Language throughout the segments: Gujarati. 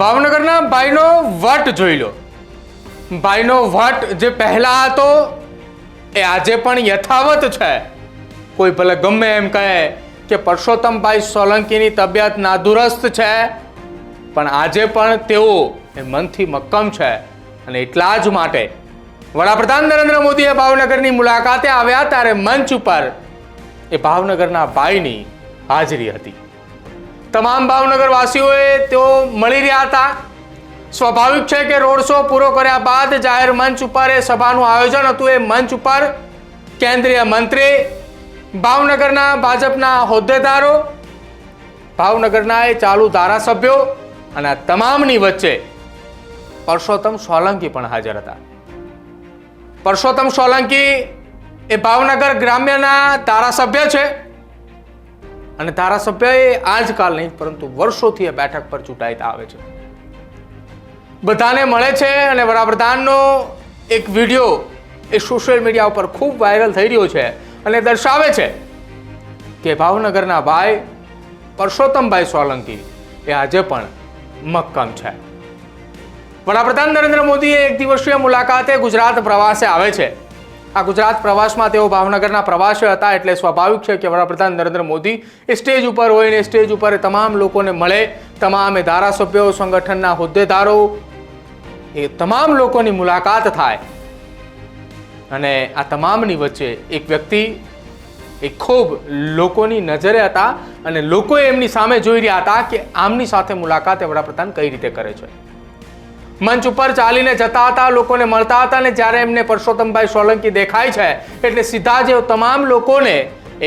ભાવનગરના ભાઈનો વટ જોઈ લો. ભાઈનો વટ જે પહેલા હતો, એ આજે પણ યથાવત છે. કોઈ ભલે ગમે એમ કહે કે પરસોત્તમભાઈ સોલંકીની તબિયત નાદુરસ્ત છે, પણ આજે પણ તેઓ એ મનથી મક્કમ છે અને એટલા જ માટે. વડાપ્રધાન નરેન્દ્ર મોદીએ ભાવનગરની મુલાકાતે આવ્યા ત્યારે મંચ ઉપર એ ભાવનગરના ભાઈની હાજરી હતી. તમામ ભાવનગરવાસીઓએ તેઓ મળી રહ્યા હતા. સ્વાભાવિક છે કે રોડ શો પૂરો કર્યા બાદ જાહેર મંચ ઉપર એ સભાનું આયોજન હતું. એ મંચ ઉપર કેન્દ્રીય મંત્રી, ભાવનગરના ભાજપના હોદ્દેદારો, ભાવનગરના એ ચાલુ ધારાસભ્યો અને તમામની વચ્ચે પરસોત્તમ સોલંકી પણ હાજર હતા. પરસોત્તમ સોલંકી એ ભાવનગર ગ્રામ્યના ધારાસભ્ય છે. અને ધારાસભ્ય એ આજકાલ નહીં પરંતુ વર્ષોથી એ બેઠક પર ચૂંટાઈતા આવે છે. બધાને મળે છે અને વડાપ્રધાનનો એક વીડિયો એ સોશિયલ મીડિયા ઉપર ખૂબ વાયરલ થઈ રહ્યો છે અને દર્શાવે છે કે ભાવનગરના ભાઈ પરસોત્તમભાઈ સોલંકી એ આજે પણ મક્કમ છે. વડાપ્રધાન નરેન્દ્ર મોદીએ એક દિવસીય મુલાકાતે ગુજરાત પ્રવાસે આવે છે. આ ગુજરાત પ્રવાસમાં તેઓ ભાવનગરના પ્રવાસે હતા એટલે સ્વાભાવિક છે કે વડાપ્રધાન નરેન્દ્ર મોદી સ્ટેજ ઉપર હોય ને સ્ટેજ ઉપર તમામ લોકોને મળે, તમામ ધારાસભ્યો, સંગઠનના હોદ્દેદારો, એ તમામ લોકોની મુલાકાત થાય. અને આ તમામની વચ્ચે એક વ્યક્તિ, એ ખૂબ લોકોની નજરે હતા અને લોકો એમની સામે જોઈ રહ્યા હતા કે આમની સાથે મુલાકાત એ વડાપ્રધાન કઈ રીતે કરે છે. મંચ ઉપર ચાલીને જતા હતા, લોકોને મળતા હતા અને જ્યારે એમને પરસોત્તમભાઈ સોલંકી દેખાય છે, એટલે સીધા જ તમામ લોકોને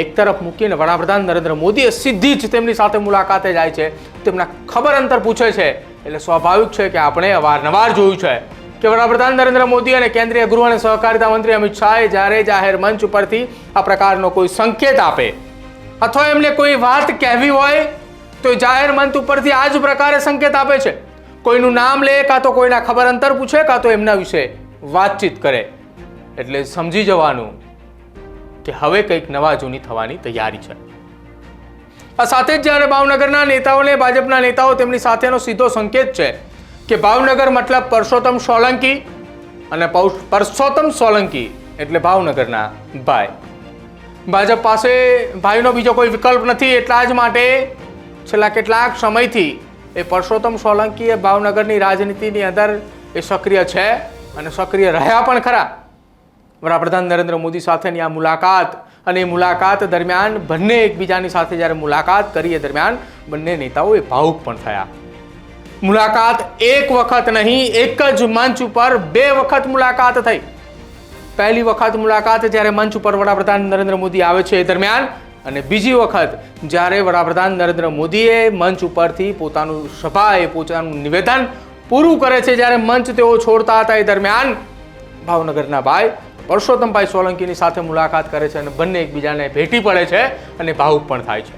એક તરફ મૂકીને વડાપ્રધાન નરેન્દ્ર મોદીએ સીધી જ તેમની સાથે મુલાકાતે જાય છે. તેમના ખબર અંતર પૂછે છે, એટલે સ્વાભાવિક છે કે આપણે અવારનવાર જોયું છે કે વડાપ્રધાન નરેન્દ્ર મોદી અને કેન્દ્રીય ગૃહ અને સહકારિતા મંત્રી અમિત શાહે જ્યારે જાહેર મંચ ઉપરથી આ પ્રકારનો કોઈ સંકેત આપે અથવા એમને કોઈ વાત કહેવી હોય, તો જાહેર મંચ ઉપરથી આ જ પ્રકારે સંકેત આપે છે. કોઈનું નામ લે કાં તો કોઈના ખબર અંતર પૂછે, કાં તો એમના વિશે વાતચીત કરે. એટલે સમજી જવાનું કે હવે કંઈક નવા જૂની થવાની તૈયારી છે. આ સાથે જ જ્યારે ભાવનગરના નેતાઓને ભાજપના નેતાઓ તેમની સાથેનો સીધો સંકેત છે કે ભાવનગર મતલબ પરસોત્તમ સોલંકી અને પરસોત્તમ સોલંકી એટલે ભાવનગરના ભાઈ. ભાજપ પાસે ભાઈનો બીજો કોઈ વિકલ્પ નથી એટલા જ માટે છેલ્લા કેટલાક સમયથી એ પરસોત્તમ સોલંકી ભાવનગરની રાજનીતિની અંદર એ સક્રિય છે અને સક્રિય રહ્યા પણ ખરા. વડાપ્રધાન નરેન્દ્ર મોદી સાથેની આ મુલાકાત અને એ મુલાકાત દરમિયાન બંને એકબીજાની સાથે જ્યારે મુલાકાત કરી એ દરમિયાન બંને નેતાઓ એ ભાવુક પણ થયા. મુલાકાત એક વખત નહીં, એક જ મંચ ઉપર બે વખત મુલાકાત થઈ. પહેલી વખત મુલાકાત જ્યારે મંચ ઉપર વડાપ્રધાન નરેન્દ્ર મોદી આવે છે એ દરમિયાન અને બીજી વખત જ્યારે વડાપ્રધાન નરેન્દ્ર મોદીએ મંચ ઉપરથી પોતાનું સભા એ પોતાનું નિવેદન પૂરું કરે છે જ્યારે મંચ તેઓ છોડતા હતા એ દરમિયાન ભાવનગરના ભાઈ પરસોત્તમભાઈ સોલંકીની સાથે મુલાકાત કરે છે અને બંને એકબીજાને ભેટી પડે છે અને ભાવુક પણ થાય છે.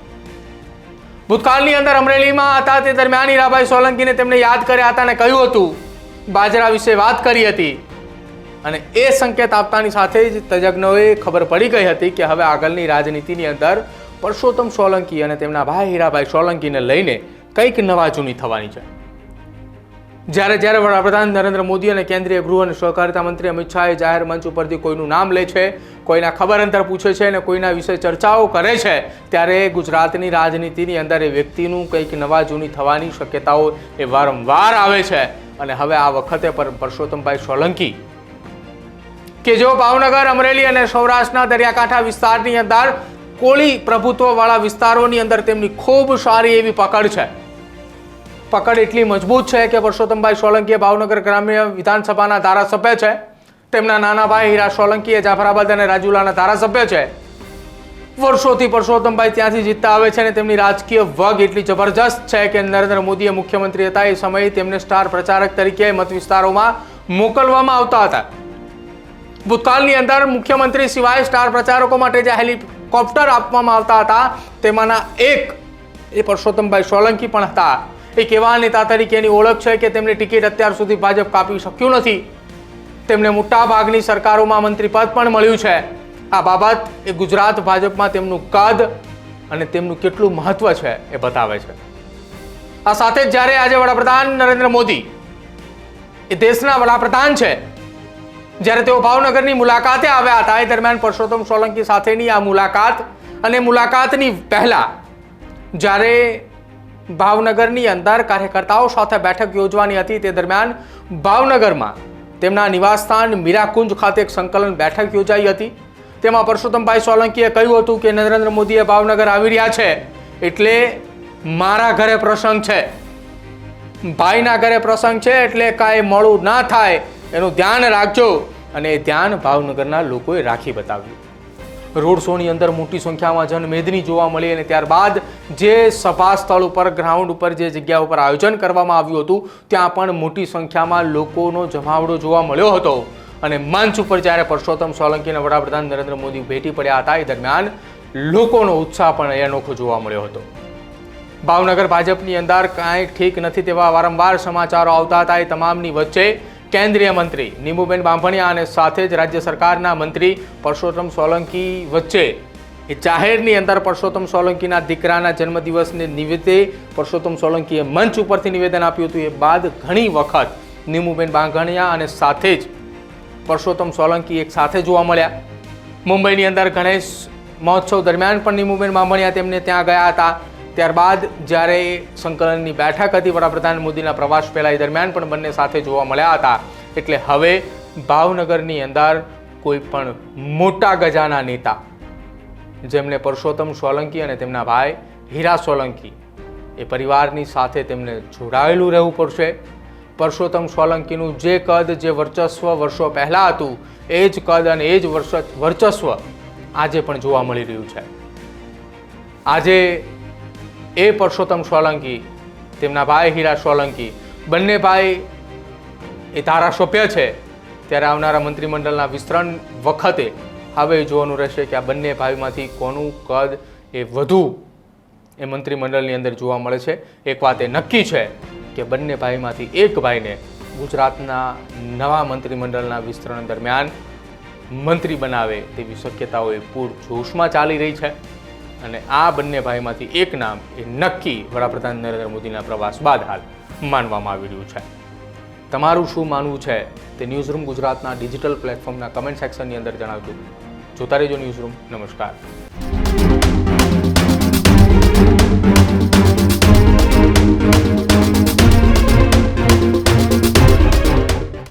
ભૂતકાળની અંદર અમરેલીમાં હતા તે દરમિયાન હીરાભાઈ સોલંકીને તેમને યાદ કર્યા હતા અને કહ્યું હતું, બાજરા વિશે વાત કરી હતી. અને એ સંકેત આપતાની સાથે જ તજજ્ઞોએ ખબર પડી ગઈ હતી કે હવે આગળની રાજનીતિની અંદર પરસોત્તમ સોલંકી અને તેમના ભાઈ હીરાભાઈ સોલંકીને લઈને કંઈક નવા જૂની થવાની છે. જ્યારે જ્યારે વડાપ્રધાન નરેન્દ્ર મોદી અને કેન્દ્રીય ગૃહ અને સહકારિતા મંત્રી અમિત શાહે જાહેર મંચ ઉપરથી કોઈનું નામ લે છે, કોઈના ખબર અંતર પૂછે છે અને કોઈના વિશે ચર્ચાઓ કરે છે, ત્યારે ગુજરાતની રાજનીતિની અંદર એ વ્યક્તિનું કંઈક નવા જૂની થવાની શક્યતાઓ એ વારંવાર આવે છે. અને હવે આ વખતે પર પરસોત્તમભાઈ સોલંકી કે જેઓ ભાવનગર, અમરેલી અને સૌરાષ્ટ્રના દરિયાકાંઠા વિસ્તારની અંદર કોળી પ્રભુત્વવાળા વિસ્તારોની અંદર તેમની ખૂબ સારી એવી પકડ છે. પકડ એટલી મજબૂત છે કે પરસોત્તમભાઈ સોલંકીએ ભાવનગર ગ્રામ્ય વિધાનસભાના ધારાસભ્ય છે. તેમના નાના ભાઈ હીરા સોલંકી એ જાફરાબાદ અને રાજુલાના ધારાસભ્ય છે. વર્ષોથી પરસોત્તમભાઈ ત્યાંથી જીતતા આવે છે અને તેમની રાજકીય વગ એટલી જબરજસ્ત છે કે નરેન્દ્ર મોદીએ મુખ્યમંત્રી હતા એ સમયે તેમને સ્ટાર પ્રચારક તરીકે મત વિસ્તારોમાં મોકલવામાં આવતા હતા. ભૂતકાળની અંદર મુખ્યમંત્રી સિવાય સ્ટાર પ્રચારકો માટે જે હેલિકોપ્ટર આપવામાં આવતા હતા, તેમાંના એક એ પરસોત્તમભાઈ સોલંકી પણ હતા. એક એવા નેતા તરીકેની ઓળખ છે કે તેમની ટિકિટ અત્યાર સુધી ભાજપ કાપી શક્યું નથી? તેમને મોટા ભાગની સરકારોમાં મંત્રીપદ પણ મળ્યું છે. આ બાબત એ ગુજરાત ભાજપમાં તેમનું કદ અને તેમનું કેટલું મહત્વ છે એ બતાવે છે. આ સાથે જ જ્યારે આજે વડાપ્રધાન નરેન્દ્ર મોદી એ દેશના વડાપ્રધાન છે જ્યારે તેઓ ભાવનગરની મુલાકાતે આવ્યા હતા, એ દરમિયાન પરસોત્તમ સોલંકી સાથેની આ મુલાકાત અને મુલાકાતની પહેલાં જ્યારે ભાવનગરની અંદર કાર્યકર્તાઓ સાથે બેઠક યોજવાની હતી, તે દરમિયાન ભાવનગરમાં તેમના નિવાસસ્થાન મીરાકુંજ ખાતે એક સંકલન બેઠક યોજાઈ હતી. તેમાં પરસોત્તમભાઈ સોલંકીએ કહ્યું હતું કે નરેન્દ્ર મોદીએ ભાવનગર આવી રહ્યા છે, એટલે મારા ઘરે પ્રસંગ છે. ભાઈના ઘરે પ્રસંગ છે, એટલે કાંઈ મોડું ના થાય એનું ધ્યાન રાખજો. અને એ ધ્યાન ભાવનગરના લોકોએ રાખી બતાવ્યું. રોડ શોની અંદર મોટી સંખ્યામાં જનમેદની જોવા મળી અને ત્યારબાદ જે સભા સ્થળ ઉપર, ગ્રાઉન્ડ ઉપર જે જગ્યા ઉપર આયોજન કરવામાં આવ્યું હતું, ત્યાં પણ મોટી સંખ્યામાં લોકોનો જમાવડો જોવા મળ્યો હતો. અને મંચ ઉપર જ્યારે પરસોત્તમ સોલંકી અને વડાપ્રધાન નરેન્દ્ર મોદી ભેટી પડ્યા હતા, એ દરમિયાન લોકોનો ઉત્સાહ પણ અનોખો જોવા મળ્યો હતો. ભાવનગર ભાજપની અંદર કાંઈ ઠીક નથી તેવા વારંવાર સમાચારો આવતા હતા, એ તમામની વચ્ચે કેન્દ્રીય મંત્રી નીમુબેન બાંભણિયા અને સાથે જ રાજ્ય સરકારના મંત્રી પરસોત્તમ સોલંકી વચ્ચે એ જાહેરની અંદર પરસોત્તમ સોલંકીના દીકરાના જન્મદિવસને નિમિત્તે પરસોત્તમ સોલંકીએ મંચ ઉપરથી નિવેદન આપ્યું હતું. એ બાદ ઘણી વખત નીમુબેન બાંભણિયા અને સાથે જ પરસોત્તમ સોલંકી એક સાથે જોવા મળ્યા. મુંબઈની અંદર ગણેશ મહોત્સવ દરમિયાન પણ નીમુબેન બાંભણિયા તેમને ત્યાં ગયા હતા. ત્યારબાદ જ્યારે સંકલનની બેઠક હતી, વડાપ્રધાન મોદીના પ્રવાસ પહેલાં એ દરમિયાન પણ બંને સાથે જોવા મળ્યા હતા. એટલે હવે ભાવનગરની અંદર કોઈ પણ મોટા ગજાના નેતા, જેમને પરસોત્તમ સોલંકી અને તેમના ભાઈ હીરા સોલંકી, એ પરિવારની સાથે તેમને જોડાયેલું રહેવું પડશે. પરસોત્તમ સોલંકીનું જે કદ, જે વર્ચસ્વ વર્ષો પહેલાં હતું, એ જ કદ અને એ જ વર્ષ, વર્ચસ્વ આજે પણ જોવા મળી રહ્યું છે. આજે એ પરસોત્તમ સોલંકી, તેમના ભાઈ હીરા સોલંકી, બંને ભાઈ એ ધારાસભ્ય છે. ત્યારે આવનારા મંત્રીમંડળના વિસ્તરણ વખતે હવે જોવાનું રહેશે કે આ બંને ભાઈમાંથી કોનું કદ એ વધુ એ મંત્રીમંડળની અંદર જોવા મળે છે. એક વાત એ નક્કી છે કે બંને ભાઈમાંથી એક ભાઈને ગુજરાતના નવા મંત્રીમંડળના વિસ્તરણ દરમિયાન મંત્રી બનાવે તેવી શક્યતાઓ એ પૂર જોશમાં ચાલી રહી છે. અને આ બંને ભાઈમાંથી એક નામ એ નક્કી વડાપ્રધાન નરેન્દ્ર મોદીના પ્રવાસ બાદ હાલ માનવામાં આવી રહ્યું છે. તમારું શું માનવું છે તે ન્યૂઝરૂમ ગુજરાતના ડિજિટલ પ્લેટફોર્મના કમેન્ટ સેક્શનની અંદર જણાવજો. જોતા રહેજો ન્યૂઝરૂમ નમસ્કાર.